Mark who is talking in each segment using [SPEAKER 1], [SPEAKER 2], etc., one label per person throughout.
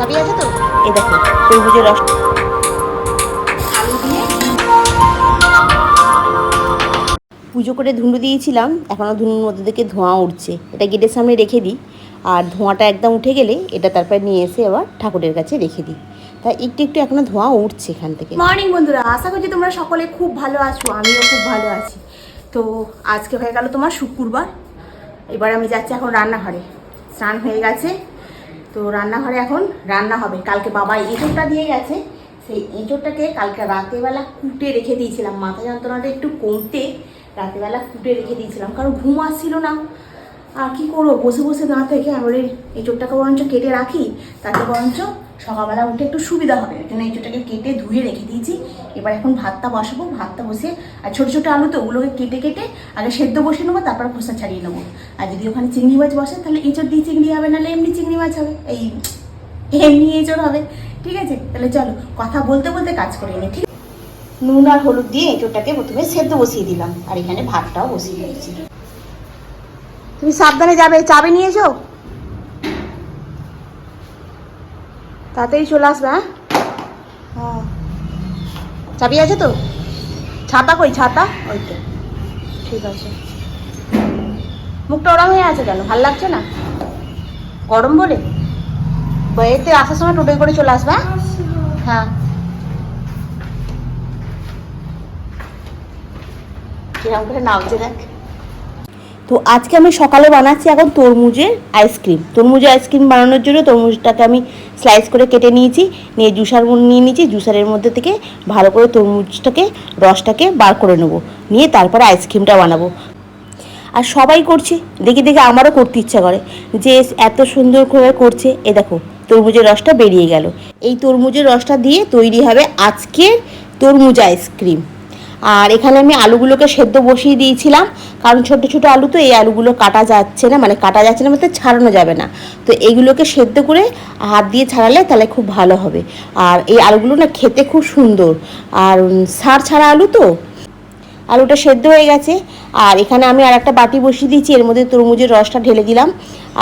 [SPEAKER 1] চাবি আছে তো? এই দেখো তরমুজের রস। আলু দিয়ে? পুজো করে ধুনো দিয়েছিলাম এখনও ধুনুর মধ্যে থেকে ধোঁয়া উঠছে। এটা গেটের সামনে রেখে দিই আর ধোঁয়াটা একদম উঠে গেলে এটা তারপরে নিয়ে এসে আবার ঠাকুরের কাছে রেখে দিই। তাই একটু একটু এখনও ধোঁয়া উঠছে এখান থেকে।
[SPEAKER 2] মর্নিং বন্ধুরা আশা করছি তোমরা সকলে খুব ভালো আছো আমিও খুব ভালো আছি। তো আজকে হয়ে গেল তোমার শুক্রবার এবার আমি যাচ্ছি এখন রান্নাঘরে। স্নান হয়ে গেছে তো রান্নাঘরে এখন রান্না হবে। কালকে বাবা এঁচোড়টা দিয়ে গেছে। সেই এঁচোড়টাকে কালকে রাতেবেলা কুটে রেখে দিয়েছিলাম। মাথা যন্ত্রণাটা একটু কমতে রাতেবেলা কুটে রেখে দিয়েছিলাম। কারণ ঘুম আসছিল না। আর কি করব? বসে বসে না থেকে আমরা এই এঁচোড়টাকে বরঞ্চ কেটে রাখি, তাতে বরঞ্চ সকালবেলা উঠে একটু সুবিধা হবে। ওই জন্য এঁচোড়টাকে কেটে ধুয়ে রেখে দিয়েছি। এবার এখন ভাতটা বসাবো। ভাতটা বসিয়ে আর ছোটো ছোটো আলু তো ওগুলোকে কেটে কেটে আগে সেদ্ধ বসিয়ে নেব, তারপর খোসা ছাড়িয়ে নেব। আর যদি ওখানে চিংড়ি মাছ বসে, তাহলে এঁচোড় দিয়ে চিংড়ি হবে, নাহলে এমনি চিংড়ি মাছ হবে। এই এমনি এঁচোড় হবে। ঠিক আছে? তাহলে চলো, কথা বলতে বলতে কাজ করে নি। ঠিক নুন আর হলুদ দিয়ে এঁচোড়টাকে প্রথমে সেদ্ধ বসিয়ে দিলাম। আর এখানে ভাতটাও বসিয়ে দিয়েছি। তুমি সাবধানে যাবে, চাবি নিয়েছো? তাড়াতাড়ি চলে আসবে হ্যাঁ? হ্যাঁ। চাবি আছে তো? ছাতা কই, ছাতা? ওই তো। ঠিক আছে। মুখটা ওরম হয়ে আছে কেন? ভালো লাগছে না? গরম বলে? বইয়েতে আসার সময় টোটোয় করে চলে আসবে হ্যাঁ? হ্যাঁ। কিরম করে নামছে দেখ।
[SPEAKER 1] তো আজকে আমি সকালে বানাচ্ছি এখন তরমুজের আইসক্রিম তরমুজের আইসক্রিম বানানোর জন্য তরমুজটাকে আমি স্লাইস করে কেটে নিয়েছি, নিয়ে জুসার নিয়ে নিয়েছি জুসারের মধ্যে থেকে ভালো করে তরমুজটাকে, রসটাকে বার করে নেব। নিয়ে তারপরে আইসক্রিমটা বানাবো। আর সবাই করছে, দেখে দেখে আমারও করতে ইচ্ছা করে। যে এত সুন্দর করে করছে, এ দেখো, তরমুজের রসটা বেরিয়ে গেল। এই তরমুজের রসটা দিয়ে তৈরি হবে আজকের তরমুজ আইসক্রিম আর এখানে আমি আলুগুলোকে সেদ্ধ বসিয়ে দিয়েছিলাম। কারণ ছোট ছোট আলু তো, এই আলুগুলো কাটা যাচ্ছে না মানে কাটা যাচ্ছে না বলতে ছাড়ানো যাবে না। তো এইগুলোকে সেদ্ধ করে হাত দিয়ে ছাড়ালে তাহলে খুব ভালো হবে। আর এই আলুগুলো না খেতে খুব সুন্দর। আর সার ছাড়া আলু তো আলুটা সেদ্ধ হয়ে গেছে। আর এখানে আমি আর একটা বাটি বসিয়ে দিয়েছি, এর মধ্যে তরমুজের রসটা ঢেলে দিলাম।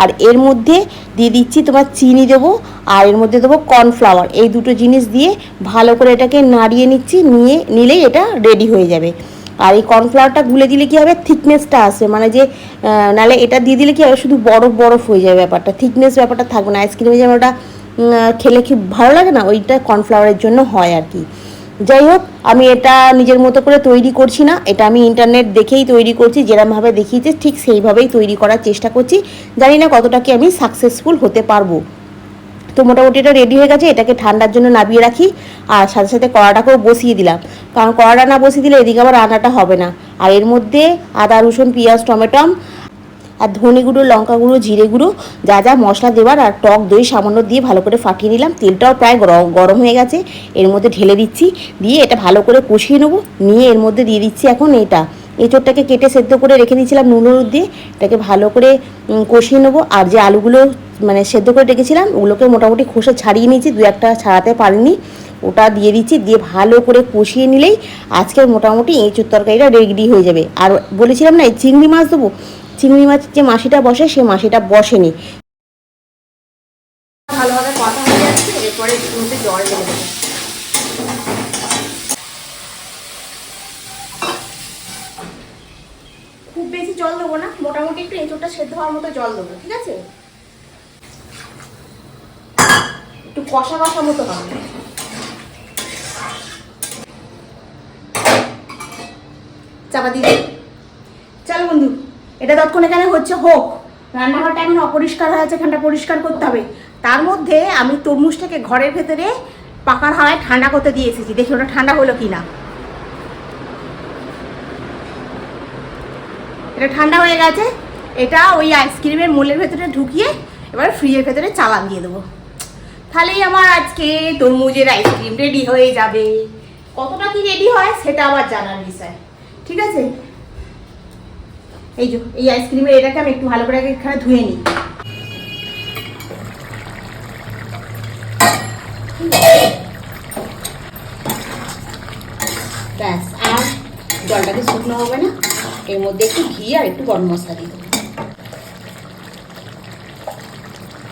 [SPEAKER 1] আর এর মধ্যে দিয়ে দিচ্ছি তোমার চিনি দেবো, আর এর মধ্যে দেবো কর্নফ্লাওয়ার। এই দুটো জিনিস দিয়ে ভালো করে এটাকে নাড়িয়ে নিচ্ছি, নিয়ে নিলেই এটা রেডি হয়ে যাবে। আর এই কর্নফ্লাওয়ারটা গুলে দিলে কি হবে? থিকনেসটা আসবে। মানে যে নাহলে এটা দিয়ে দিলে কি হবে? শুধু বরফ বরফ হয়ে যাবে ব্যাপারটা। থিকনেস ব্যাপারটা থাকবে না। আইসক্রিমে যেমন ওটা খেলে কি ভালো লাগে না, ওইটা কর্নফ্লাওয়ারের জন্য হয় আর কি। যাই হোক, আমি এটা নিজের মতো করে তৈরি করছি না। এটা আমি ইন্টারনেট দেখেই তৈরি করছি, যেরমভাবে দেখিয়েছে ঠিক সেইভাবেই তৈরি করার চেষ্টা করছি। জানি না কতটা কি আমি সাকসেসফুল হতে পারব। তো মোটামুটি এটা রেডি হয়ে গেছে, এটাকে ঠান্ডার জন্য নামিয়ে রাখি, আর সাথে সাথে কড়াটাকেও বসিয়ে দিলাম। কারণ কড়াটা না বসিয়ে দিলে এদিকে আবার রান্নাটা হবে না। আর এর মধ্যে আদা, রসুন, পেঁয়াজ টমেটম আর ধনে গুঁড়ো, লঙ্কা গুঁড়ো, জিরে গুঁড়ো, যা যা মশলা দেওয়ার আর টক দই, সামান্য দিয়ে ভালো করে ফাটিয়ে নিলাম। তেলটাও প্রায় গরম হয়ে গেছে। এর মধ্যে ঢেলে দিচ্ছি। দিয়ে এটা ভালো করে কষিয়ে নেব। নিয়ে এর মধ্যে দিয়ে দিচ্ছি এখন এটা। এঁচোড়টাকে কেটে সেদ্ধ করে রেখে দিয়েছিলাম নুন হলুদ দিয়ে। এটাকে ভালো করে কষিয়ে নেব। আর যে আলুগুলো মানে সেদ্ধ করে রেখেছিলাম, ওগুলোকে মোটামুটি খোসা ছাড়িয়ে নিয়েছি। দু একটা ছাড়াতে পারিনি। ওটা দিয়ে দিচ্ছি। দিয়ে ভালো করে কষিয়ে নিলেই আজকের মোটামুটি এঁচোর তরকারিটা রেডি হয়ে যাবে। আর বলেছিলাম না, এই চিংড়ি মাছ দেবো? চিংড়ি মাছের যে মাসিটা বসে, সে মাসিটা বসেনি।
[SPEAKER 2] ভালোভাবে কথা হয়ে যাচ্ছে, এরপরে জল ঢেলে খুব বেশি জল দেবো না, মোটামুটি একটু এঁচোড়টা সেদ্ধ হওয়ার মতো জল দেবো, ঠিক আছে? একটু কষা কষা মতো হবে। চাপা দিয়ে এটা তৎক্ষণ এখানে হচ্ছে হোক। রান্নাঘরটা এখন অপরিষ্কার হয়ে আছে, এখানটা পরিষ্কার করতে হবে। তার মধ্যে আমি তরমুজটাকে ঘরের ভেতরে পাকার হাওয়ায় ঠান্ডা করতে দিয়ে এসেছি। দেখি ওটা ঠান্ডা হলো কি না এটা ঠান্ডা হয়ে গেছে। এটা ওই আইসক্রিমের মোলের ভেতরে ঢুকিয়ে এবার ফ্রিজের ভেতরে চালান দিয়ে দেবো। তাহলেই আমার আজকে তরমুজের আইসক্রিম রেডি হয়ে যাবে। কতটা কি রেডি হয় সেটা আবার জানার বিষয়। ঠিক আছে? এই যে, এই আইসক্রিমের এটাকে আমি একটু ভালো করে এখানে ধুয়ে নিই। ব্যাস, আর জলটাকে শুকনো হবে না। এর মধ্যে একটু ঘি আর একটু গরম মশলা দিয়ে দেবো।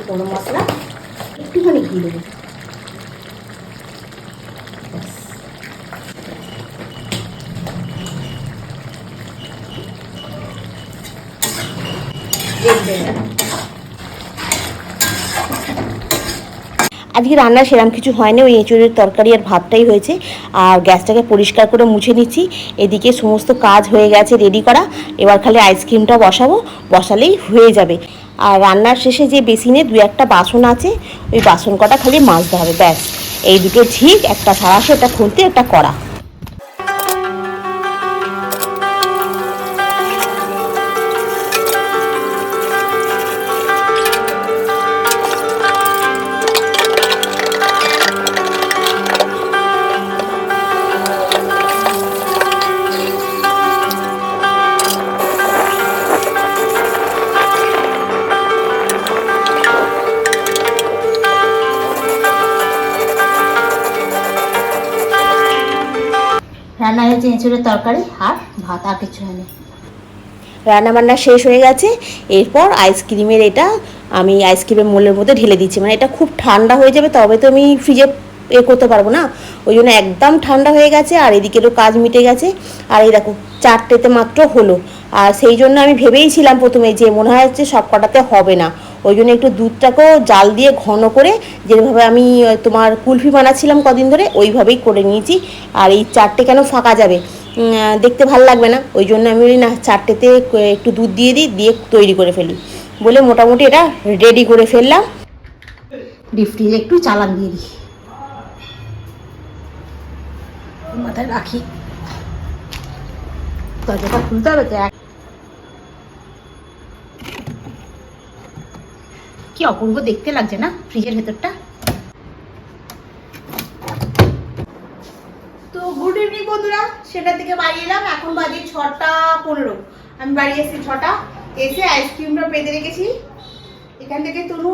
[SPEAKER 2] গরম মশলা, একটুখানি ঘি দেবো।
[SPEAKER 1] আজকে রান্না সেরকম কিছু হয়নি, ওই এঁচুড়ের তরকারি আর ভাতটাই হয়েছে। আর গ্যাসটাকে পরিষ্কার করে মুছে নিচ্ছি। এদিকে সমস্ত কাজ হয়ে গেছে রেডি করা। এবার খালি আইসক্রিমটা বসাবো, বসালেই হয়ে যাবে। আর রান্নার শেষে যে বেসিনে দু একটা বাসন আছে, ওই বাসন কটা খালি মাজতে হবে, ব্যাস। এই দুটো ঝিক, একটা সারাশো একটা খুলতে একটা করা
[SPEAKER 2] এঁচুড়ের তরকারি আর ভাত, আর কিছু হয়নি।
[SPEAKER 1] রান্না বান্না শেষ হয়ে গেছে। এরপর আইসক্রিমের এটা আমি আইসক্রিমের মোলের মধ্যে ঢেলে দিচ্ছি। মানে এটা খুব ঠান্ডা হয়ে যাবে, তবে তো আমি ফ্রিজে এ করতে পারব না। ওই জন্য একদম ঠান্ডা হয়ে গেছে আর এদিকেরও কাজ মিটে গেছে। আর এই দেখো, চারটেতে মাত্র হলো। আর সেই জন্য আমি ভেবেইছিলাম প্রথমে যে মনে হয় হচ্ছে সব কটাতে হবে না। ওই জন্য একটু দুধটাকেও জাল দিয়ে ঘন করে যেভাবে আমি তোমার কুলফি বানাচ্ছিলাম কদিন ধরে, ওইভাবেই করে নিয়েছি। আর এই চারটে কেন ফাঁকা যাবে? দেখতে ভালো লাগবে না। ওই জন্য আমি বলি, না, চারটেতে একটু দুধ দিয়ে দিই, দিয়ে তৈরি করে ফেলি। বলে মোটামুটি এটা রেডি করে ফেললাম।
[SPEAKER 2] ডিপ ফ্রিজে একটু চালান দিয়ে দিই। মাথায় রাখি। দরজাটা খুলতে হবে তো কি অপূর্ব দেখতে লাগছে না ফ্রিজের ভেতরটা? তো গুড ইভিনিং বন্ধুরা, সেটা থেকে বাড়ি এলাম। এখন বাজে ছটা পনেরো। আমি বাড়ি এসেছি ছটা। এসে আইসক্রিমটা পেতে রেখেছি। এখান থেকে তনু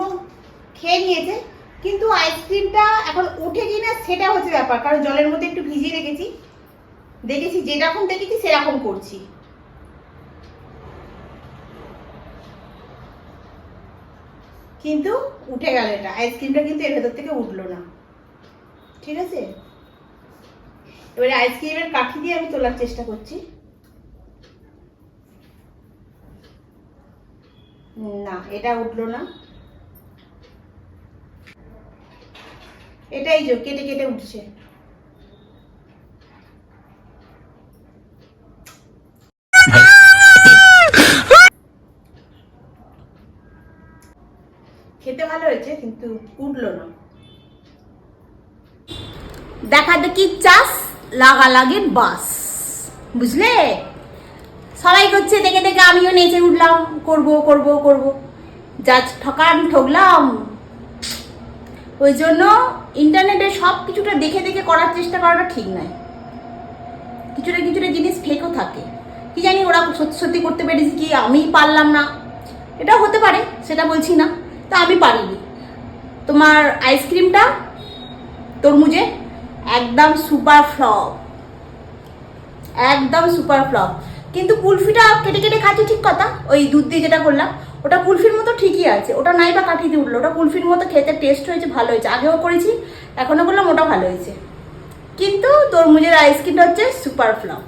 [SPEAKER 2] খেয়ে নিয়েছে। কিন্তু আইসক্রিমটা এখন উঠে কিনা সেটা হচ্ছে ব্যাপার, কারণ জলের মধ্যে একটু ভিজিয়ে রেখেছি। দেখেছি যেরকম দেখেছি সেরকম করছি। কিন্তু উঠে গেল এটা, আইসক্রিমটা কিন্তু এর ভেতর থেকে উঠল না। ঠিক আছে? এবারে আইসক্রিমের কাঠি দিয়ে আমি তোলার চেষ্টা করছি। না, এটা উঠল না। এটাই যে কেটে কেটে উঠছে। খেতে ভালো হয়েছে, কিন্তু উঠল না। দেখা দেখি চাষ লাগা লাগে বাস। বুঝলে? সবাই করছে, দেখে দেখে আমিও নেচে উঠলাম, করব করব করব। যা ঠকান, ঠকলাম। ওই জন্য ইন্টারনেটে সব কিছুটা দেখে দেখে করার চেষ্টা করাটা ঠিক নয়। কিছুটা কিছুটা জিনিস ফেকও থাকে। কি জানি ওরা সত্যি সত্যি করতে পেরেছি কি আমি পারলাম না। এটা হতে পারে, সেটা বলছি না, তা আমি পারিনি। তোমার আইসক্রিমটা তরমুজে, একদম সুপার ফ্লপ একদম সুপার ফ্লপ কিন্তু কুলফিটা কেটে কেটে খাচ্ছি ঠিক কথা, ওই দুধ দিয়ে যেটা করলাম, ওটা কুলফির মতো ঠিকই আছে, ওটা নাই বা কাঠিতে উঠল, ওটা কুলফির মতো খেতে টেস্ট হয়েছে, ভালো হয়েছে, আগেও করেছি, এখনও করলাম, ওটা ভালো হয়েছে। কিন্তু তরমুজের আইসক্রিমটা হচ্ছে সুপার ফ্লপ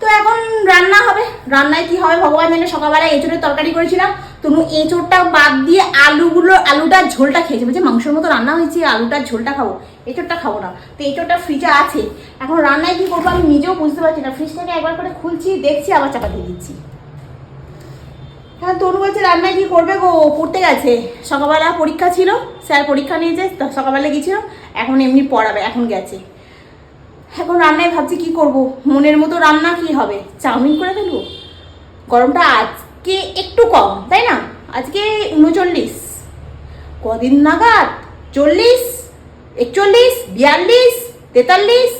[SPEAKER 2] তো এখন রান্না হবে, রান্নায় কি হবে, ভগবান জানে সকালবেলা এঁচড়ের তরকারি করেছিলাম তনু এঁচড়টা বাদ দিয়ে আলুগুলো, আলুটার ঝোলটা খেয়েছে। বলছে, মাংসের মতো রান্না হয়েছে, আলুটার ঝোলটা খাব, এঁচড়টা খাব না। তো এঁচড়টা ফ্রিজে আছে। এখন রান্নায় কি করব আমি নিজেও বুঝতে পারছি না। ফ্রিজ থেকে একবার করে খুলছি, দেখছি, আবার চাপা দিয়ে দিচ্ছি। হ্যাঁ তনু বলছে, রান্নায় কি করবে গো? পড়তে গেছে। সকালবেলা পরীক্ষা ছিল, স্যার পরীক্ষা নিয়েছে সকালবেলা গিয়েছিল, এখন এমনি পড়াবে, এখন গেছে। এখন রান্নায় ভাবছি কি করব? মনের মতো রান্না কি হবে? চাউমিন করে ফেলব? গরমটা আজকে একটু কম, তাই না? আজকে উনচল্লিশ। কদিন নাগাদ চল্লিশ, একচল্লিশ, বিয়াল্লিশ, তেতাল্লিশ।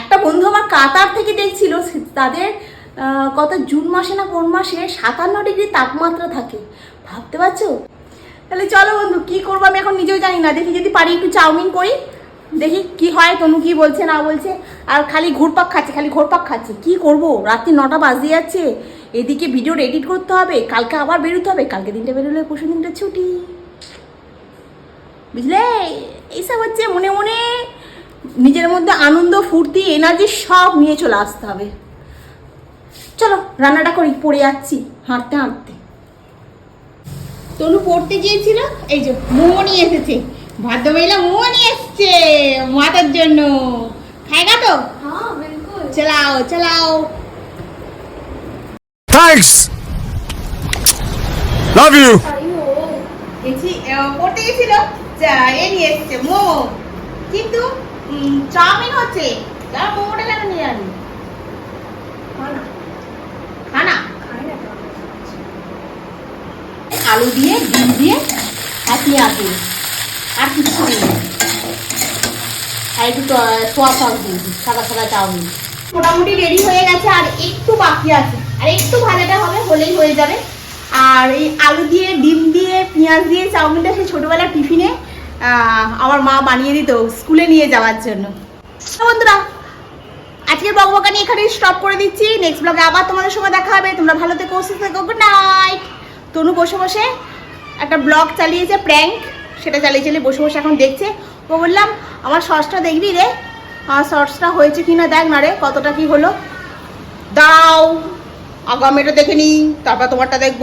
[SPEAKER 2] একটা বন্ধু আমার কাতার থেকে দেখছিল তাদের কত জুন মাসে না কোন মাসে সাতান্ন ডিগ্রি তাপমাত্রা থাকে। ভাবতে পারছ? তাহলে চলো বন্ধু, কি করব আমি এখন নিজেও জানি না। দেখি যদি পারি একটু চাউমিন করি। দেখি কি হয়, তনু কি বলছে, না বলছে। আর খালি ঘুরপাক খাচ্ছে, খালি ঘুরপাক খাচ্ছে। কি করব? রাত্রি নটা বাজে যাচ্ছে। এদিকে ভিডিওর এডিট করতে হবে, কালকে আবার বেরোতে হবে, কালকে দিনটা বেরোলে পরশু দিনটা ছুটি। বুঝলে? এইসব হচ্ছে মনে মনে নিজের মধ্যে আনন্দ, ফুর্তি এনার্জি সব নিয়ে চলে আসতে হবে। চলো, রান্নাটা করি, পড়ে যাচ্ছি, হাঁটতে হাঁটতে। তনু পড়তে গিয়েছিল, এই যে, মোমো নিয়ে এসেছে। ভাদ্র মহিলা মোমো নিয়ে এসছে। এসছে মাতার জন্য। খাইগা তো? চালাও চালাও।
[SPEAKER 3] থ্যাঙ্কস
[SPEAKER 2] লাভ ইউ পড়তে গেছিল? এ নিয়ে এসছে কিন্তু চাউমিন হচ্ছে। তারা মোমোটা কেন নিয়ে খানা। আলু দিয়ে ডিম দিয়ে আর পেঁয়াজ দিয়ে আর কিছু নেই। আর একটু সোয়া সস সাদা সাদা চাউমিন। মোটামুটি রেডি হয়ে গেছে আর একটু বাকি আছে। আর একটু ভাজাটা হবে, হলেই হয়ে যাবে। আর এই আলু দিয়ে, ডিম দিয়ে, পেঁয়াজ দিয়ে, চাউমিনটা সেই ছোটোবেলার টিফিনে আমার মা বানিয়ে দিত স্কুলে নিয়ে যাওয়ার জন্য। বন্ধুরা, আজকের বকবকানি এখানে স্টপ করে দিচ্ছি। নেক্সট ব্লগে আবার তোমাদের সঙ্গে দেখা হবে। তোমরা ভালো থেকো, সুস্থ থেকো গুড নাইট তনু বসে বসে একটা ব্লগ চালিয়েছে প্র্যাঙ্ক সেটা চালিয়ে চালিয়ে বসে বসে এখন দেখছে। ও বললাম, আমার শর্টসটা দেখবি রে? আমার শর্টসটা হয়েছে কি না দেখ না রে, কতটা কি হলো? দাও আগাম এটা দেখে নিই, তারপর তোমারটা দেখব।